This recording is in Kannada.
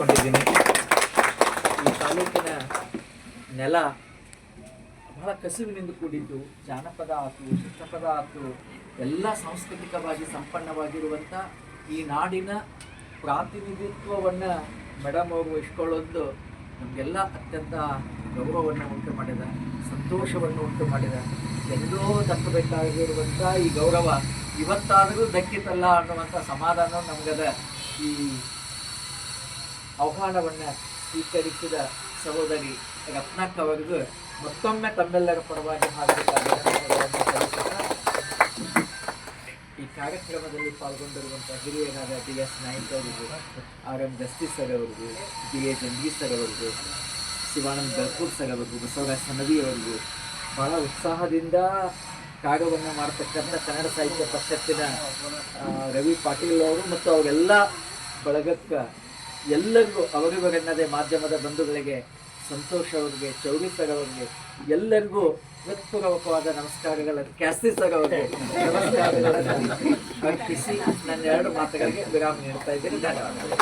ಕೊಂಡಿದ್ದೀನಿ ಈ ತಾಲೂಕಿನ ನೆಲ ಬಹಳ ಕಸುವಿನಿಂದ ಕೂಡಿದ್ದು, ಜಾನಪದ ಆತು ಚಿತ್ರಪದ ಆತು, ಎಲ್ಲ ಸಾಂಸ್ಕೃತಿಕವಾಗಿ ಸಂಪನ್ನವಾಗಿರುವಂಥ ಈ ನಾಡಿನ ಪ್ರಾತಿನಿಧಿತ್ವವನ್ನು ಮೇಡಮ್ ಅವರು ಇಟ್ಕೊಳ್ಳೋದು ನಮಗೆಲ್ಲ ಅತ್ಯಂತ ಗೌರವವನ್ನು ಉಂಟು ಮಾಡಿದ, ಸಂತೋಷವನ್ನು ಉಂಟು ಮಾಡಿದ. ಎಲ್ಲೋ ದಕ್ಕಬೇಕಾಗಿರುವಂಥ ಈ ಗೌರವ ಇವತ್ತಾದರೂ ದಕ್ಕಿತಲ್ಲ ಅನ್ನುವಂಥ ಸಮಾಧಾನ ನಮಗದ ಈ ಆಹ್ವಾನವನ್ನು ಸ್ವೀಕರಿಸಿದ ಸಹೋದರಿ ರತ್ನಕ್ ಅವರಿಗೂ ಮತ್ತೊಮ್ಮೆ ತಮ್ಮೆಲ್ಲರ ಪರವಾಗಿ ಈ ಕಾರ್ಯಕ್ರಮದಲ್ಲಿ ಪಾಲ್ಗೊಂಡಿರುವಂಥ ಹಿರಿಯರಾದ ಡಿ ಎಸ್ ನಾಯಕ್ ಅವರಿಗೂ ಆರ್ ಎಂ ಜಸ್ಟಿಸ್ ಸರ್ ಅವರಿಗೆ ಡಿ ಎ ಜಂಗೀರ್ ಸರ್ ಅವರಿಗೆ ಶಿವಾನಂದ್ ಗಲ್ಪೂರ್ ಸರ್ ಅವರಿಗೂ ಬಸವರಾಜ್ ಸನದಿ ಅವರಿಗೂ ಬಹಳ ಉತ್ಸಾಹದಿಂದ ಕಾರ್ಯವನ್ನು ಮಾಡತಕ್ಕಂಥ ಕನ್ನಡ ಸಾಹಿತ್ಯ ಪರಿಷತ್ತಿನ ರವಿ ಪಾಟೀಲ್ ಅವರು ಮತ್ತು ಅವರೆಲ್ಲ ಬಳಗಕ್ಕೆ ಎಲ್ಲರಿಗೂ ಅವರಿವರೆನ್ನದೇ ಮಾಧ್ಯಮದ ಬಂಧುಗಳಿಗೆ ಸಂತೋಷ್ ಅವರಿಗೆ, ಚೌರಿ ಅವರಿಗೆ, ಎಲ್ಲರಿಗೂ ಹೃತ್ಪೂರ್ವಕವಾದ ನಮಸ್ಕಾರಗಳನ್ನು. ಕ್ಯಾಸ್ತಿ ಸರ್ ಅವರಿಗೆ ನಮಸ್ಕಾರಗಳನ್ನು ಅರ್ಪಿಸಿ ನನ್ನ ಎರಡು ಮಾತುಗಳಿಗೆ ವಿರಾಮ ನೀಡ್ತಾ ಇದ್ದೀನಿ. ಧನ್ಯವಾದಗಳು.